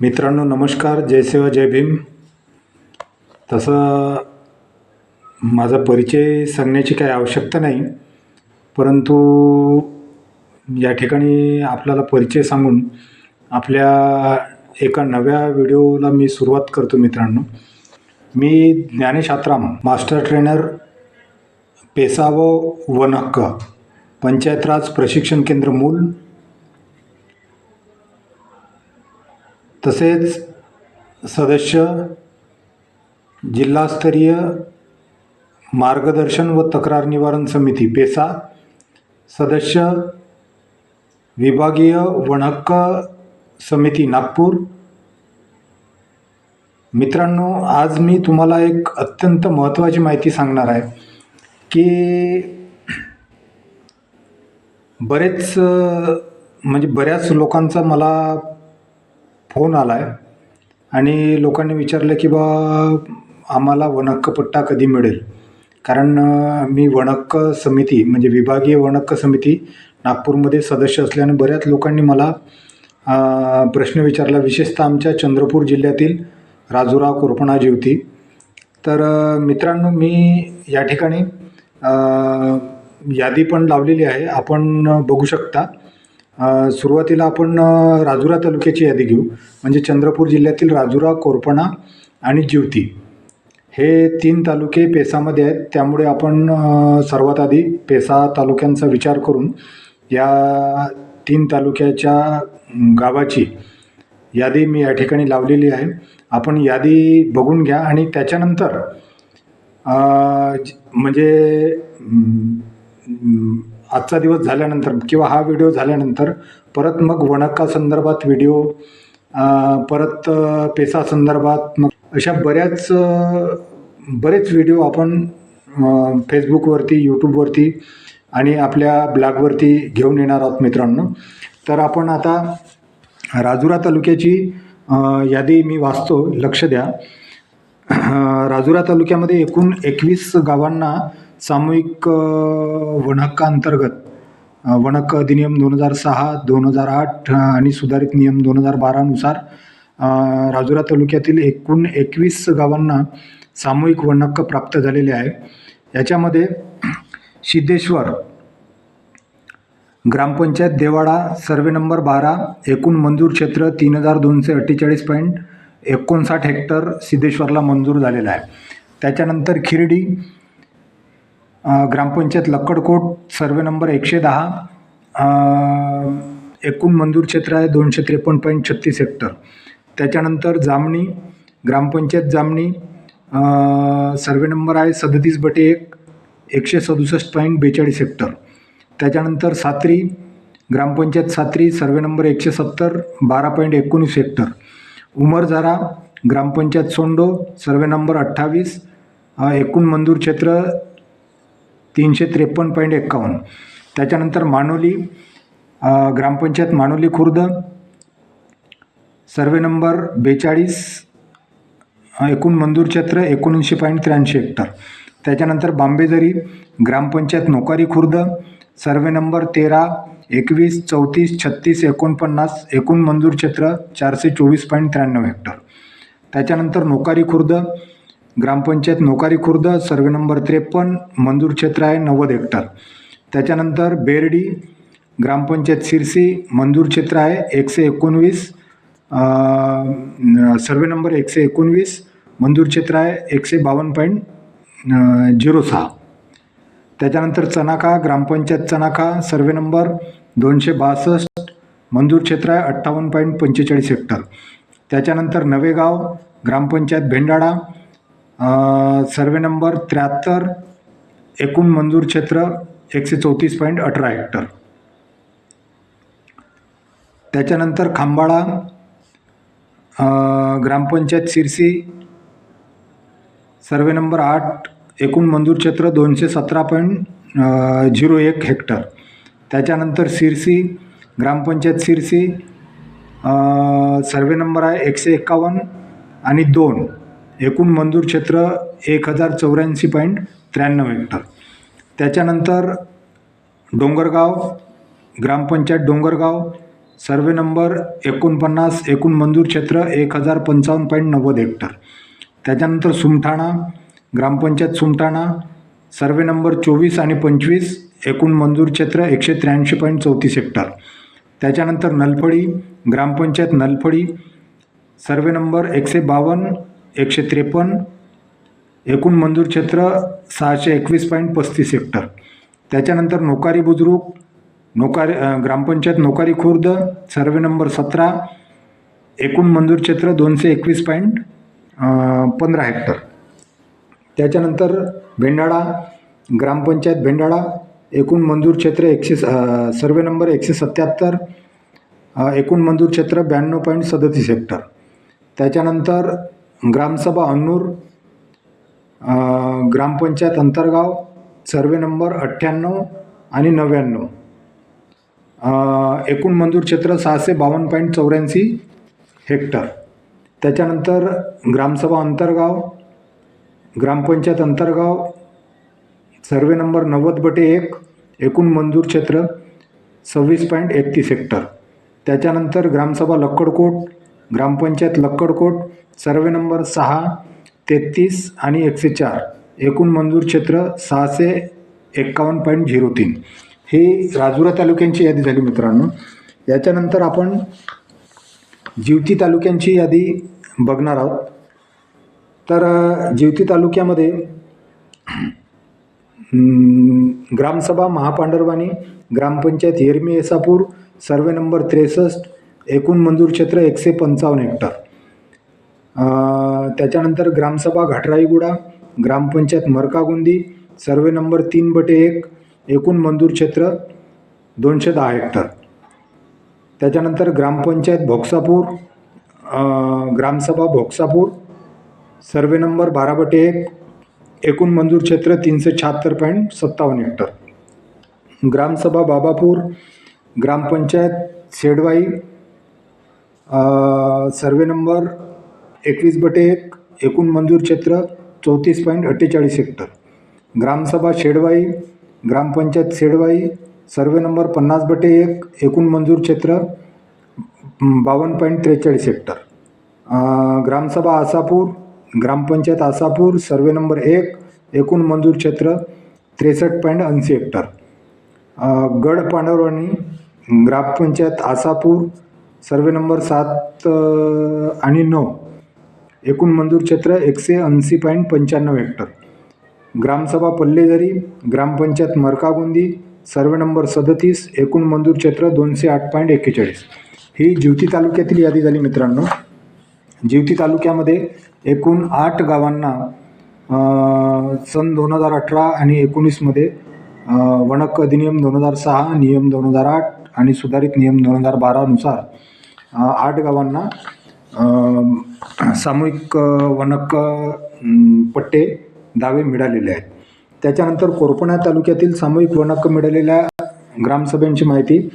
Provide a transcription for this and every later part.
मित्रांनो नमस्कार. जय सेवा जय भीम. तसं माझा परिचय सांगण्याची काही आवश्यकता नाही परंतु या ठिकाणी आपल्याला परिचय सांगून आपल्या एका नव्या व्हिडिओला मी सुरुवात करतो मित्रांनो. मी Dnyanesh Atram master trainer PESA व वन हक्क पंचायत राज प्रशिक्षण केंद्र मूल तसेच सदस्य जिल्हास्तरीय मार्गदर्शन व तक्रार निवारण समिती पेसा सदस्य विभागीय वणहक्क समिती नागपूर. मित्रांनो आज मी तुम्हाला एक अत्यंत महत्त्वाची माहिती सांगणार आहे की बरेच म्हणजे बऱ्याच लोकांचा मला फोन आला आहे आणि लोकांनी विचारलं की बा आम्हाला वणक्कपट्टा कधी मिळेल? कारण मी वणक्क समिती म्हणजे विभागीय वणक्क समिती नागपूरमध्ये सदस्य असल्याने बऱ्याच लोकांनी मला प्रश्न विचारला. विशेषतः आमच्या चंद्रपूर जिल्ह्यातील राजुरा कोरपणा जिवती. तर मित्रांनो मी या ठिकाणी यादी पण लावलेली आहे. आपण बघू शकता. सुरुवातीला आपण राजुरा तालुक्याची यादी घेऊ. म्हणजे चंद्रपूर जिल्ह्यातील राजुरा कोरपणा आणि जिवती हे तीन तालुके पेसामध्ये आहेत. त्यामुळे आपण सर्वात आधी पेसा तालुक्यांचा विचार करून या तीन तालुक्याच्या गावाची यादी मी या ठिकाणी लावलेली आहे. आपण यादी बघून घ्या आणि त्याच्यानंतर म्हणजे आजचा दिवस झाल्यानंतर किंवा हा व्हिडिओ झाल्यानंतर परत मग वणक्का संदर्भात व्हिडिओ परत पेसा संदर्भात मग अशा बऱ्याच बरेच व्हिडिओ आपण फेसबुकवरती यूट्यूबवरती आणि आपल्या ब्लॉगवरती घेऊन येणार आहोत मित्रांनो. तर आपण आता राजुरा तालुक्याची यादी मी वाचतो. लक्ष द्या. राजुरा तालुक्यामध्ये एकूण एकवीस गावांना सामूहिक अ, वनहक्का अंतर्गत अ, अधिनियम दोन हजार सहा दोन हजार आठ आणि सुधारित नियम दोन हजार बारानुसार राजुरा तालुक्यातील एकूण एकवीस गावांना सामूहिक वनहक्क प्राप्त झालेले आहे. याच्यामध्ये सिद्धेश्वर ग्रामपंचायत देवाडा सर्वे नंबर बारा एकूण मंजूर क्षेत्र तीन हजार दोनशे अठ्ठेचाळीस पॉईंट एकोणसाठ हेक्टर सिद्धेश्वरला मंजूर झालेला आहे. त्याच्यानंतर खिरडी ग्रामपंचायत लक्कडकोट सर्वे नंबर एकशे दहा. एकूण मंजूर क्षेत्र आहे दोनशे त्रेपन्न पॉईंट छत्तीस हेक्टर. त्याच्यानंतर जामणी ग्रामपंचायत जामणी सर्वे नंबर आहे सदतीस बटे एक एकशे सदुसष्ट पॉईंट बेचाळीस हेक्टर. त्याच्यानंतर सात्री ग्रामपंचायत सात्री सर्वे नंबर एकशे सत्तर बारा पॉईंट एकोणीस हेक्टर. उमरझारा ग्रामपंचायत सोंडो सर्वे नंबर अठ्ठावीस एकूण मंजूर क्षेत्र तीनशे त्रेपन्न पॉईंट एक्कावन्न त्याच्यानंतर मानोली ग्रामपंचायत मानोली खुर्द सर्वे नंबर बेचाळीस एकूण मंजूर क्षेत्र एकोणऐंशी पॉईंट त्र्याऐंशी हेक्टर. त्याच्यानंतर बांबेदरी ग्रामपंचायत नोकारी खुर्द सर्वे नंबर तेरा एकवीस चौतीस छत्तीस एकोणपन्नास एकूण मंजूर क्षेत्र चारशे चोवीस पॉईंट त्र्याण्णव हेक्टर. त्याच्यानंतर नोकारी खुर्द ग्रामपंचायत नोकारी खुर्द सर्वे नंबर त्रेपन्न मंजूर क्षेत्र आहे नव्वद हेक्टर. त्याच्यानंतर बेर्डी ग्रामपंचायत सिरसी मंजूर क्षेत्र आहे एकशे एकोणवीस सर्वे नंबर एकशे एकोणवीस मंजूर क्षेत्र आहे एकशे बावन्न पॉईंट झिरो सहा. त्याच्यानंतर चनाका ग्रामपंचायत चनाका सर्वे नंबर दोनशे बासष्ट मंजूर क्षेत्र आहे अठ्ठावन्न पॉईंट पंचेचाळीस हेक्टर. त्याच्यानंतर नवेगाव ग्रामपंचायत भेंडाळा सर्वे नंबर त्र्याहत्तर एकूण मंजूर क्षेत्र एकशे चौतीस पॉईंट अठरा हेक्टर. त्याच्यानंतर खांबाळा ग्रामपंचायत सिरसी सर्वे नंबर आठ एकूण मंजूर क्षेत्र दोनशे सतरा पॉईंट झिरो एक हेक्टर. त्याच्यानंतर सिरसी ग्रामपंचायत सिरसी सर्वे नंबर आहे एकशे एक्कावन्न आणि दोन. एकूण मंजूर क्षेत्र एक हजार चौऱ्याऐंशी पॉईंट त्र्याण्णव हेक्टर. त्याच्यानंतर डोंगरगाव ग्रामपंचायत डोंगरगाव सर्वे नंबर एकोणपन्नास एकूण मंजूर क्षेत्र एक हजार पंचावन्न पॉईंट नव्वद हेक्टर. त्याच्यानंतर सुमठाणा ग्रामपंचायत सुमठाणा सर्वे नंबर चोवीस आणि पंचवीस एकूण मंजूर क्षेत्र एकशे त्र्याऐंशी पॉईंट चौतीस हेक्टर. त्याच्यानंतर नलफळी ग्रामपंचायत नलफळी सर्वे नंबर एकशे बावन्न एकशे त्रेपन्न एकूण मंजूर क्षेत्र सहाशे एकवीस पॉईंट पस्तीस हेक्टर. त्याच्यानंतर नोकारी बुद्रुक नोकारी ग्रामपंचायत नोकारी खुर्द सर्वे नंबर सतरा एकूण मंजूर क्षेत्र दोनशे एकवीस पॉईंट पंधरा हेक्टर. त्याच्यानंतर भेंडाळा ग्रामपंचायत भेंडाळा एकूण मंजूर क्षेत्र एकशे स- सर्वे नंबर एकशे सत्याहत्तर एकूण मंजूर क्षेत्र ब्याण्णव पॉईंट सदतीस हेक्टर. त्याच्यानंतर ग्रामसभा अन्नूर ग्रामपंचायत अंतरगाव सर्वे नंबर अठ्ठ्याण्णव आणि नव्याण्णव. एकूण मंजूर क्षेत्र सहाशे बावन्न पॉईंट चौऱ्याऐंशी हेक्टर. त्याच्यानंतर ग्रामसभा अंतरगाव ग्रामपंचायत अंतरगाव सर्वे नंबर नव्वद बटे एक एकूण मंजूर क्षेत्र सव्वीस पॉईंट एकतीस हेक्टर. त्याच्यानंतर ग्रामसभा लक्कडकोट ग्रामपंचायत लक्कडकोट सर्वे नंबर सहा तेहतीस आणि एकशे चार. एकूण मंजूर क्षेत्र सहाशे एक्कावन्न पॉईंट झिरो तीन. ही राजुरा तालुक्यांची यादी झाली मित्रांनो. याच्यानंतर आपण जिवती तालुक्यांची यादी बघणार आहोत. तर जिवती तालुक्यामध्ये ग्रामसभा महापांडरवाणी ग्रामपंचायत येरमी येसापूर सर्वे नंबर त्रेसष्ट एकूण मंजूर क्षेत्र एकशे पंचावन्न हेक्टर. त्याच्यानंतर ग्रामसभा घाटराईगुडा ग्रामपंचायत मरकागुंदी सर्वे नंबर तीन बटे एक एकूण मंजूर क्षेत्र दोनशे दहा हेक्टर. त्याच्यानंतर ग्रामपंचायत भोक्सापूर ग्रामसभा भोक्सापूर सर्वे नंबर बारा बटे एक एकूण मंजूर क्षेत्र तीनशे शहात्तर पॉईंट सत्तावन्न हेक्टर. ग्रामसभा बाबापूर ग्रामपंचायत शेडवाई सर्वे नंबर एकवीस बटे एक एकूण मंजूर क्षेत्र चौतीस पॉईंट अठ्ठेचाळीस हेक्टर. ग्रामसभा शेडवाई ग्रामपंचायत शेडवाई सर्वे नंबर पन्नास बटे एक एकूण मंजूर क्षेत्र बावन्न पॉईंट त्रेचाळीस हेक्टर. ग्रामसभा आसापूर ग्रामपंचायत आसापूर सर्वे नंबर एक एकूण मंजूर क्षेत्र त्रेसष्ट पॉईंट ऐंशी हेक्टर. गड पांडवराणी ग्रामपंचायत आसापूर सर्वे नंबर सात आणि नऊ. एकूण मंजूर क्षेत्र एकशे ऐंशी पॉईंट पंच्याण्णव हेक्टर. ग्रामसभा पल्लेझरी ग्रामपंचायत मरकागुंदी सर्वे नंबर सदतीस एकूण मंजूर क्षेत्र दोनशे आठ पॉईंट एक्केचाळीस. ही जिवती तालुक्यातील यादी झाली मित्रांनो. जिवती तालुक्यामध्ये एकूण आठ गावांना सन दोन हजार अठरा आणि एकोणीसमध्ये वणक अधिनियम दोन हजार सहा नियम दोन हजार आठ आणि सुधारित नियम दोन हजार बारानुसार आठ गावांना सामूहिक वनक पट्टे दावे मिळालेले आहेत. त्याच्यानंतर कोरपणा तालुक्यातील सामूहिक वनक मिळालेल्या ग्रामसभेची माहिती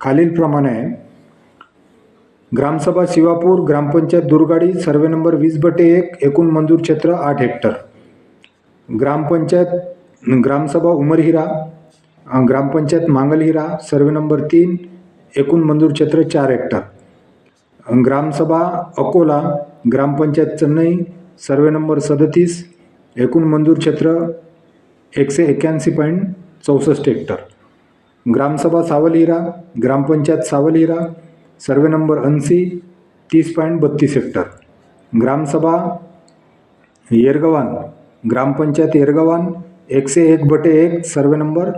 खालीलप्रमाणे आहे. ग्रामसभा शिवापूर ग्रामपंचायत दुर्गाडी सर्वे नंबर वीस बटे एक एकूण मंजूर क्षेत्र आठ हेक्टर. ग्रामपंचायत ग्रामसभा उमरहिरा ग्रामपंचायत मांगलहिरा सर्वे नंबर तीन एकूण मंजूर क्षेत्र चार हेक्टर. ग्रामसभा अकोला ग्रामपंचायत चेन्नई सर्वे नंबर सदतीस एकूण मंजूर क्षेत्र एकशे एक्याऐंशी पॉईंट चौसष्ट हेक्टर. ग्रामसभा सावलहिरा ग्रामपंचायत सावलहिरा सर्वे नंबर ऐंशी तीस पॉईंट बत्तीस हेक्टर. ग्रामसभा येरगवान ग्रामपंचायत येरगवान एकशे एक बटे एक सर्वे नंबर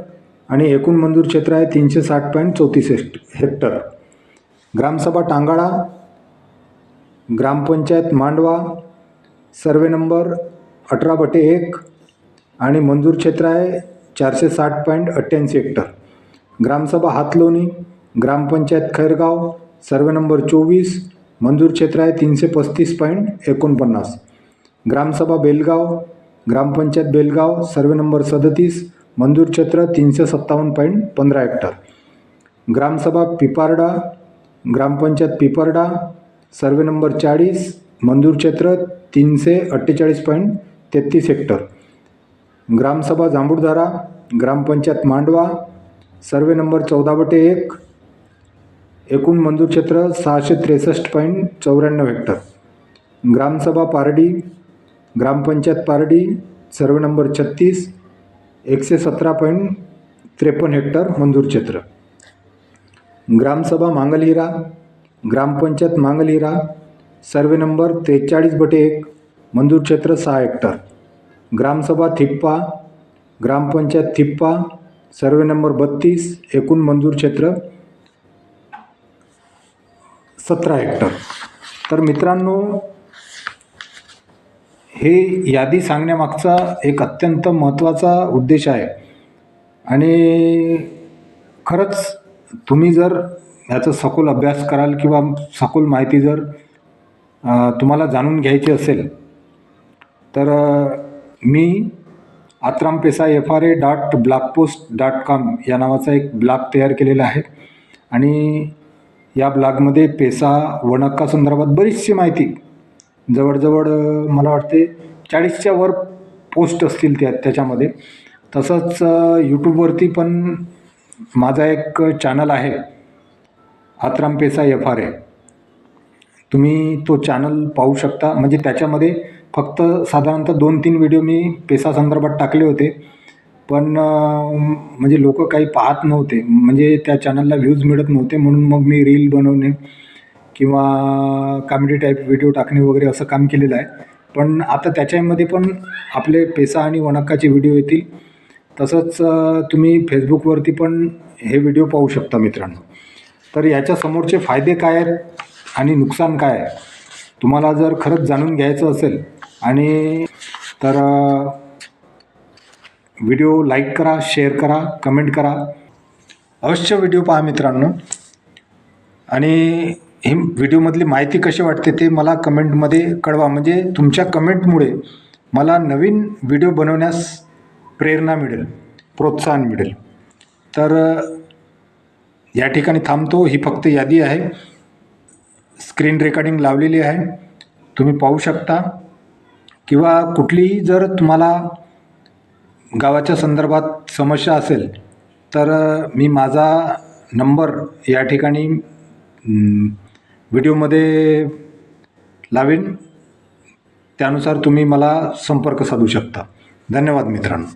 आणि एकूण मंजूर क्षेत्र आहे तीनशे साठ पॉईंट चौतीस हेक्ट हेक्टर. ग्रामसभा टांगाळा ग्रामपंचायत मांडवा सर्वे नंबर अठरा बटे एक आणि मंजूर क्षेत्र आहे चारशे साठ पॉईंट अठ्ठ्याऐंशी hectare. Gram sabha Hatloni gram panchayat Khairgaon survey number चोवीस मंजूर क्षेत्र आहे तीनशे पस्तीस पॉईंट एकोणपन्नास. ग्रामसभा बेलगाव ग्रामपंचायत बेलगाव सर्वे नंबर सदतीस मंजूर क्षेत्र तीनशे सत्तावन्न पॉईंट पंधरा हेक्टर. ग्रामसभा पिपारडा ग्रामपंचायत पिपरडा सर्वे नंबर चाळीस मंजूर क्षेत्र तीनशे अठ्ठेचाळीस पॉईंट तेहतीस हेक्टर. ग्रामसभा जांभूळधारा ग्रामपंचायत मांडवा सर्वे नंबर चौदा बटे एक एकूण मंजूर क्षेत्र सहाशे त्रेसष्ट पॉईंट चौऱ्याण्णव hectare. Gram sabha Pardi gram panchayat Pardi survey number छत्तीस एकशे सतरा पॉईंट त्रेपन्न हेक्टर मंजूर क्षेत्र. ग्रामसभा मांगलहिरा ग्रामपंचायत मांगलहिरा सर्वे नंबर त्रेचाळीस बटे एक मंजूर क्षेत्र सहा हेक्टर. ग्रामसभा थिप्पा ग्रामपंचायत थिप्पा सर्वे नंबर बत्तीस एकूण मंजूर क्षेत्र सतरा हेक्टर. तर मित्रांनो हे यादी सांगण्यामागचा एक अत्यंत महत्त्वाचा उद्देश आहे. आणि खरंच तुम्ही जर याचा सखोल अभ्यास कराल किंवा सखोल माहिती जर तुम्हाला जाणून घ्यायची असेल तर मी Atram PESA F R A dot blogpost dot com या नावाचा एक ब्लॉग तयार केलेला आहे. आणि या ब्लॉगमध्ये पेसा वणक्का संदर्भात बरीचशी माहिती जवळजवळ मला वाटते चाळीसच्या वर पोस्ट असतील त्या त्याच्यामध्ये. तसंच यूट्यूबवरती पण माझा एक चॅनल आहे Hatram PESA F R A तुम्ही तो चॅनल पाहू शकता. म्हणजे त्याच्यामध्ये फक्त साधारणतः दोन तीन व्हिडिओ मी पेसा संदर्भात टाकले होते. पण म्हणजे लोक काही पाहत नव्हते. म्हणजे त्या चॅनलला व्ह्यूज मिळत नव्हते म्हणून मग मी रील बनवणे किंवा कॉमेडी टाईप व्हिडिओ टाकणे वगैरे असं काम केलेलं आहे. पण आता त्याच्यामध्ये पण आपले पेसा आणि वणक्काचे व्हिडिओ येतील. तसंच तुम्ही फेसबुकवरती पण हे व्हिडिओ पाहू शकता मित्रांनो. तर याच्या समोरचे फायदे काय आहेत आणि नुकसान काय आहे? तुम्हाला जर खरंच जाणून घ्यायचं असेल आणि तर व्हिडिओ लाईक करा शेअर करा कमेंट करा. अवश्य व्हिडिओ पहा मित्रांनो. आणि हे व्हिडिओमधली माहिती कशी वाटते ते मला कमेंटमध्ये कळवा. म्हणजे तुमच्या कमेंटमुळे मला नवीन व्हिडिओ बनवण्यास प्रेरणा मिळेल प्रोत्साहन मिळेल. तर या ठिकाणी थांबतो. ही फक्त यादी आहे. स्क्रीन रेकॉर्डिंग लावलेली आहे. तुम्ही पाहू शकता. किंवा कुठलीही जर तुम्हाला गावाच्या संदर्भात समस्या असेल तर मी माझा नंबर या ठिकाणी व्हिडिओमध्ये लावेन. त्यानुसार तुम्ही मला संपर्क साधू शकता. धन्यवाद मित्रांनो.